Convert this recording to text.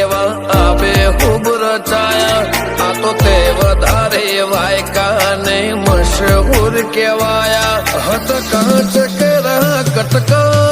એવા આપે ખૂબ રચાયા આ તો તે વધારે વાયકા ને મશહૂર કેવાયા હત કાચ કરા કટકા.